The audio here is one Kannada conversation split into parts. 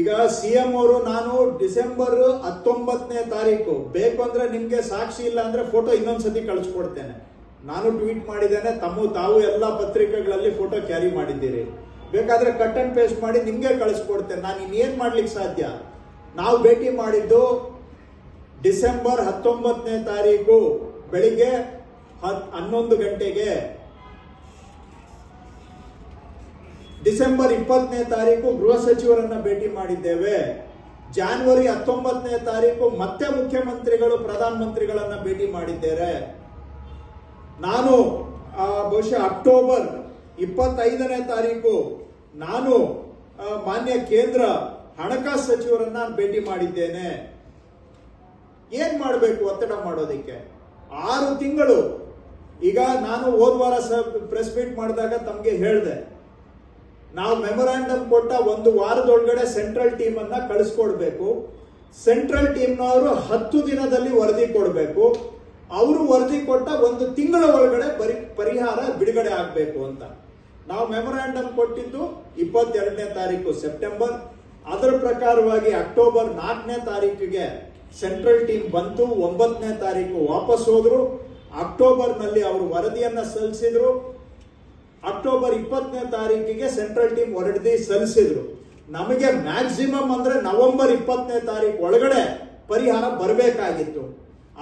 ಈಗ ಸಿ ಎಂ ಅವರು ನಾನು ಡಿಸೆಂಬರ್ ಹತ್ತೊಂಬತ್ತನೇ ತಾರೀಕು. ಬೇಕು ಅಂದ್ರೆ ನಿಮ್ಗೆ ಸಾಕ್ಷಿ ಇಲ್ಲ ಅಂದ್ರೆ ಫೋಟೋ ಇನ್ನೊಂದ್ಸತಿ ಕಳಿಸ್ಕೊಡ್ತೇನೆ. ನಾನು ಟ್ವೀಟ್ ಮಾಡಿದ್ದೇನೆ, ತಮ್ಮ ತಾವು ಎಲ್ಲ ಪತ್ರಿಕೆಗಳಲ್ಲಿ ಫೋಟೋ ಕ್ಯಾರಿ ಮಾಡಿದ್ದೀರಿ. ಬೇಕಾದ್ರೆ ಕಟ್ ಅಂಡ್ ಪೇಸ್ಟ್ ಮಾಡಿ ನಿಮ್ಗೆ ಕಳಿಸ್ಕೊಡ್ತೇನೆ. ನಾನು ಇನ್ನೇನ್ ಮಾಡ್ಲಿಕ್ಕೆ ಸಾಧ್ಯ? ನಾವು ಭೇಟಿ ಮಾಡಿದ್ದು ಡಿಸೆಂಬರ್ ಹತ್ತೊಂಬತ್ತನೇ ತಾರೀಕು. ಬೆಳಿಗ್ಗೆ ಹತ್ ಹನ್ನೊಂದು ಗಂಟೆಗೆ. ಡಿಸೆಂಬರ್ ಇಪ್ಪತ್ತನೇ ತಾರೀಕು ಗೃಹ ಸಚಿವರನ್ನ ಭೇಟಿ ಮಾಡಿದ್ದೇವೆ. ಜಾನ್ವರಿ ಹತ್ತೊಂಬತ್ತನೇ ತಾರೀಕು ಮತ್ತೆ ಮುಖ್ಯಮಂತ್ರಿಗಳು ಪ್ರಧಾನ ಮಂತ್ರಿಗಳನ್ನ ಭೇಟಿ ಮಾಡಿದ್ದೇವೆ. ನಾನು ಬಹುಶಃ ಅಕ್ಟೋಬರ್ ಇಪ್ಪತ್ತೈದನೇ ತಾರೀಕು ನಾನು ಮಾನ್ಯ ಕೇಂದ್ರ ಹಣಕಾಸು ಸಚಿವರನ್ನ ಭೇಟಿ ಮಾಡಿದ್ದೇನೆ. ಏನ್ ಮಾಡಬೇಕು ಒತ್ತಡ ಮಾಡೋದಕ್ಕೆ? ಆರು ತಿಂಗಳು. ಈಗ ನಾನು ಹೋದ್ವಾರ ಪ್ರೆಸ್ ಮೀಟ್ ಮಾಡಿದಾಗ ತಮಗೆ ಹೇಳಿದೆ. ನಾವು ಮೆಮೊರಾಂಡಮ್ ಕೊಟ್ಟ ಒಂದು ವಾರದೊಳಗಡೆ ಸೆಂಟ್ರಲ್ ಟೀಮ್ ಅನ್ನ ಕಳಿಸ್ಕೊಡ್ಬೇಕು. ಸೆಂಟ್ರಲ್ ಟೀಮ್ನವರು ಹತ್ತು ದಿನದಲ್ಲಿ ವರದಿ ಕೊಡಬೇಕು. ಅವರು ವರದಿ ಕೊಟ್ಟ ಒಂದು ತಿಂಗಳ ಒಳಗಡೆ ಪರಿ, ಪರಿಹಾರ ಬಿಡುಗಡೆ ಆಗಬೇಕು ಅಂತ. ನಾವು ಮೆಮೊರಾಂಡಮ್ ಕೊಟ್ಟಿದ್ದು ಇಪ್ಪತ್ತೆರಡನೇ ತಾರೀಕು ಸೆಪ್ಟೆಂಬರ್ ಅದರ ಪ್ರಕಾರವಾಗಿ ಅಕ್ಟೋಬರ್ ನಾಲ್ಕನೇ ತಾರೀಕಿಗೆ ಸೆಂಟ್ರಲ್ ಟೀಮ್ ಬಂತು, ಒಂಬತ್ತನೇ ತಾರೀಕು ವಾಪಸ್ ಹೋದ್ರು. ಅಕ್ಟೋಬರ್ನಲ್ಲಿ ಅವರು ವರದಿಯನ್ನು ಸಲ್ಲಿಸಿದ್ರು. ಅಕ್ಟೋಬರ್ ಇಪ್ಪತ್ತನೇ ತಾರೀಕಿಗೆ ಸೆಂಟ್ರಲ್ ಟೀಮ್ ವರದಿ ಸಲ್ಲಿಸಿದ್ರು. ನಮಗೆ ಮ್ಯಾಕ್ಸಿಮಮ್ ಅಂದ್ರೆ ನವೆಂಬರ್ ಇಪ್ಪತ್ತನೇ ತಾರೀಕು ಒಳಗಡೆ ಪರಿಹಾರ ಬರಬೇಕಾಗಿತ್ತು.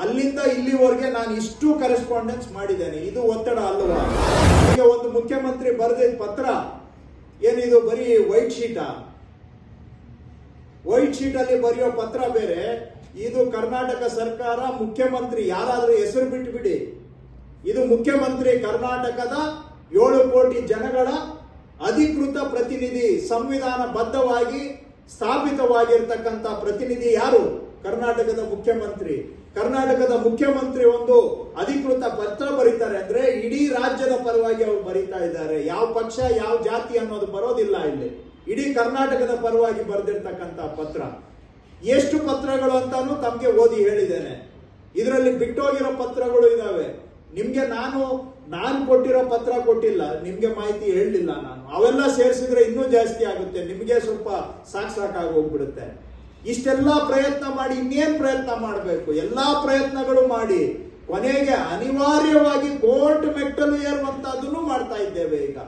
ಅಲ್ಲಿಂದ ಇಲ್ಲಿವರೆಗೆ ನಾನು ಇಷ್ಟು ಕರೆಸ್ಪಾಂಡೆನ್ಸ್ ಮಾಡಿದ್ದೇನೆ. ಇದು ಒತ್ತಡ ಅಲ್ಲವಾ ಈಗ ಒಂದು ಮುಖ್ಯಮಂತ್ರಿ ಬರೆದಿದ್ದ ಪತ್ರ, ಏನಿದು? ಬರೀ ವೈಟ್ ಶೀಟಾ ವೈಟ್ ಶೀಟ್ ಅಲ್ಲಿ ಬರೆಯೋ ಪತ್ರ ಬೇರೆ. ಇದು ಕರ್ನಾಟಕ ಸರ್ಕಾರ ಮುಖ್ಯಮಂತ್ರಿ ಯಾರಾದರೂ ಹೆಸರು ಬಿಟ್ಟು ಬಿಡಿ ಇದು ಮುಖ್ಯಮಂತ್ರಿ ಕರ್ನಾಟಕದ ಏಳು ಕೋಟಿ ಜನಗಳ ಅಧಿಕೃತ ಪ್ರತಿನಿಧಿ ಸಂವಿಧಾನ ಬದ್ಧವಾಗಿ ಸ್ಥಾಪಿತವಾಗಿರ್ತಕ್ಕಂಥ ಪ್ರತಿನಿಧಿ ಯಾರು? ಕರ್ನಾಟಕದ ಮುಖ್ಯಮಂತ್ರಿ. ಕರ್ನಾಟಕದ ಮುಖ್ಯಮಂತ್ರಿ ಒಂದು ಅಧಿಕೃತ ಪತ್ರ ಬರೀತಾರೆ. ಅಂದ್ರೆ ಇಡೀ ರಾಜ್ಯದ ಪರವಾಗಿ ಅವರು ಬರೀತಾ ಇದ್ದಾರೆ. ಯಾವ ಪಕ್ಷ, ಯಾವ ಜಾತಿ ಅನ್ನೋದು ಬರೋದಿಲ್ಲ ಇಲ್ಲಿ. ಇಡೀ ಕರ್ನಾಟಕದ ಪರವಾಗಿ ಬರೆದಿರ್ತಕ್ಕಂಥ ಪತ್ರ. ಎಷ್ಟು ಪತ್ರಗಳು ಅಂತಾನು ತಮಗೆ ಓದಿ ಹೇಳಿದ್ದೇನೆ. ಇದರಲ್ಲಿ ಬಿಟ್ಟೋಗಿರೋ ಪತ್ರಗಳು ಇದಾವೆ. ನಿಮ್ಗೆ ನಾನು ನಾನು ಕೊಟ್ಟಿರೋ ಪತ್ರ ಕೊಟ್ಟಿಲ್ಲ, ನಿಮ್ಗೆ ಮಾಹಿತಿ ಹೇಳಲಿಲ್ಲ ನಾನು. ಅವೆಲ್ಲ ಸೇರಿಸಿದ್ರೆ ಇನ್ನೂ ಜಾಸ್ತಿ ಆಗುತ್ತೆ. ನಿಮಗೆ ಸ್ವಲ್ಪ ಸಾಕ್ ಸಾಕಾಗಿ ಹೋಗ್ಬಿಡುತ್ತೆ. ಇಷ್ಟೆಲ್ಲ ಪ್ರಯತ್ನ ಮಾಡಿ, ಇನ್ನೇನ್ ಪ್ರಯತ್ನ ಮಾಡಬೇಕು? ಎಲ್ಲಾ ಪ್ರಯತ್ನಗಳು ಮಾಡಿ, ಕೊನೆಗೆ ಅನಿವಾರ್ಯವಾಗಿ ಕೋರ್ಟ್ ಮೆಟ್ಟಲು ಏರುವಂತಹದನ್ನು ಮಾಡ್ತಾ ಇದ್ದೇವೆ ಈಗ.